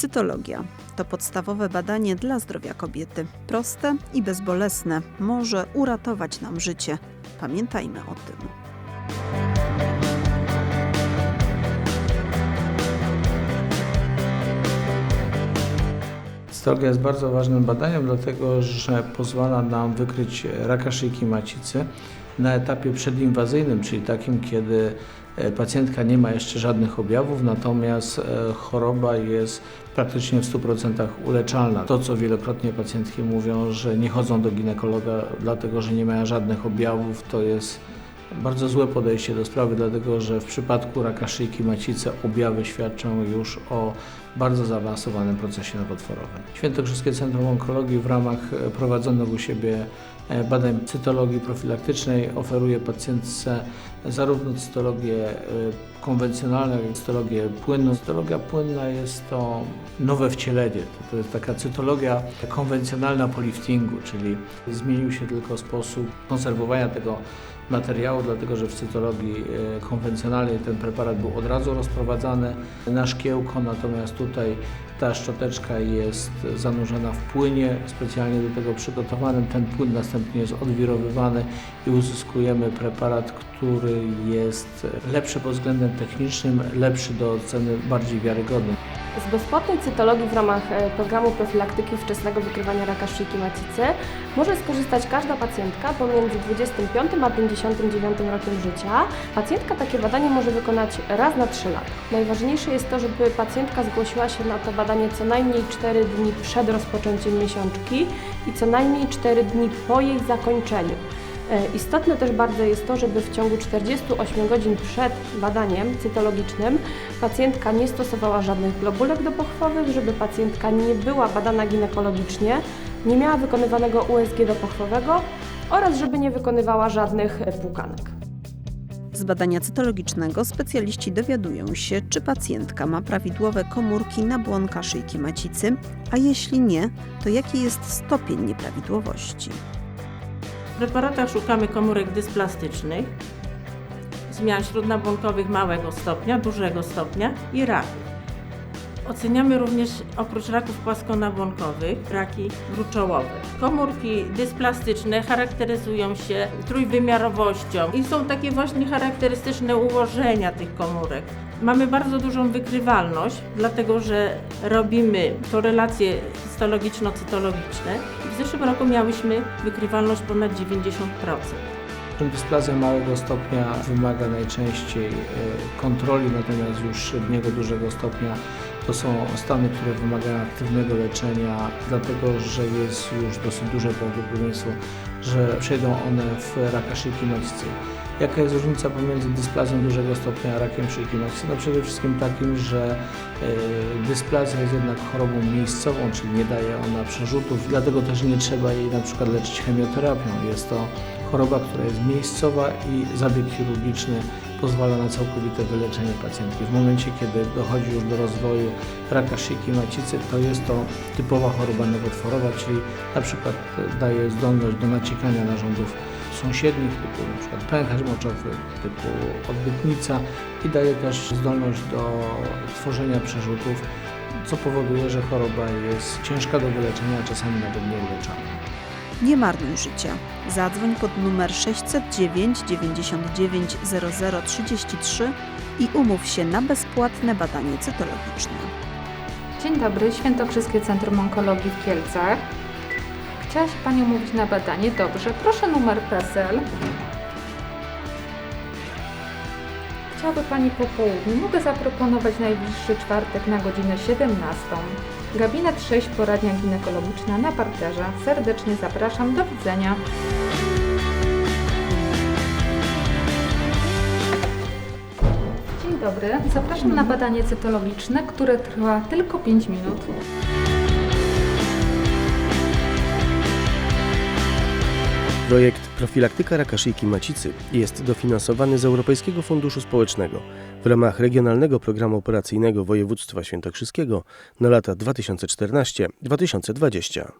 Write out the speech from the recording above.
Cytologia to podstawowe badanie dla zdrowia kobiety. Proste i bezbolesne może uratować nam życie. Pamiętajmy o tym. Cytologia jest bardzo ważnym badaniem, dlatego że pozwala nam wykryć raka szyjki macicy na etapie przedinwazyjnym, czyli takim, kiedy e, pacjentka nie ma jeszcze żadnych objawów, natomiast e, choroba jest praktycznie w 100% uleczalna. To, co wielokrotnie pacjentki mówią, że nie chodzą do ginekologa, dlatego że nie mają żadnych objawów, to jest bardzo złe podejście do sprawy, dlatego że w przypadku raka szyjki macicy objawy świadczą już o bardzo zaawansowanym procesie nowotworowym. Świętokrzyskie Centrum Onkologii w ramach e, prowadzonych u siebie e, badań cytologii profilaktycznej oferuje pacjentce zarówno cytologię e, konwencjonalną, jak i cytologię płynną. Cytologia płynna jest to nowe wcielenie. To jest taka cytologia konwencjonalna po liftingu, czyli zmienił się tylko sposób konserwowania tego materiału, dlatego że w cytologii konwencjonalnej ten preparat był od razu rozprowadzany na szkiełko, natomiast tutaj ta szczoteczka jest zanurzona w płynie specjalnie do tego przygotowanym. Ten płyn następnie jest odwirowywany i uzyskujemy preparat, który jest lepszy pod względem technicznym, lepszy do oceny, bardziej wiarygodny. Z bezpłatnej cytologii w ramach e, programu profilaktyki wczesnego wykrywania raka szyjki macicy może skorzystać każda pacjentka pomiędzy 25 a 59 rokiem życia. Pacjentka takie badanie może wykonać raz na 3 lata. Najważniejsze jest to, żeby pacjentka zgłosiła się na to badanie co najmniej 4 dni przed rozpoczęciem miesiączki i co najmniej 4 dni po jej zakończeniu. E, Istotne też bardzo jest to, żeby w ciągu 48 godzin przed badaniem cytologicznym pacjentka nie stosowała żadnych globulek dopochwowych, żeby pacjentka nie była badana ginekologicznie, nie miała wykonywanego USG dopochwowego oraz żeby nie wykonywała żadnych e, płukanek. Z badania cytologicznego specjaliści dowiadują się, czy pacjentka ma prawidłowe komórki nabłonka szyjki macicy, a jeśli nie, to jaki jest stopień nieprawidłowości. Preparatach szukamy komórek dysplastycznych, zmian śródnabłonkowych małego stopnia, dużego stopnia i raków. Oceniamy również oprócz raków płaskonabłonkowych raki gruczołowe. Komórki dysplastyczne charakteryzują się trójwymiarowością i są takie właśnie charakterystyczne ułożenia tych komórek. Mamy bardzo dużą wykrywalność, dlatego że robimy korelacje histologiczno-cytologiczne. W zeszłym roku miałyśmy wykrywalność ponad 90%. Dysplazja małego stopnia wymaga najczęściej e, kontroli, natomiast już średniego, dużego stopnia to są stany, które wymagają aktywnego leczenia, dlatego że jest już dosyć duże prawdopodobieństwo, że przejdą one w raka szyjki macicy. Jaka jest różnica pomiędzy dysplazją dużego stopnia a rakiem szyjki macicy? No przede wszystkim takim, że e, dysplazja jest jednak chorobą miejscową, czyli nie daje ona przerzutów, dlatego też nie trzeba jej na przykład leczyć chemioterapią. Jest to choroba, która jest miejscowa i zabieg chirurgiczny pozwala na całkowite wyleczenie pacjentki. W momencie, kiedy dochodzi już do rozwoju raka szyjki macicy, to jest to typowa choroba nowotworowa, czyli na przykład daje zdolność do naciekania narządów sąsiednich, typu przykład pęcherz moczowy, typu odbytnica i daje też zdolność do tworzenia przerzutów, co powoduje, że choroba jest ciężka do wyleczenia, a czasami nawet nieuleczalna. Nie marnuj życia. Zadzwoń pod numer 609 99 0033 i umów się na bezpłatne badanie cytologiczne. Dzień dobry, Świętokrzyskie Centrum Onkologii w Kielcach. Chciała się Pani umówić na badanie? Dobrze, proszę numer PESEL. Chciałaby Pani po południu. Mogę zaproponować najbliższy czwartek na godzinę 17. Gabinet 6, poradnia ginekologiczna na parterze. Serdecznie zapraszam. Do widzenia. Dzień dobry, zapraszam na badanie cytologiczne, które trwa tylko 5 minut. Projekt Profilaktyka raka szyjki macicy jest dofinansowany z Europejskiego Funduszu Społecznego w ramach Regionalnego Programu Operacyjnego Województwa Świętokrzyskiego na lata 2014-2020.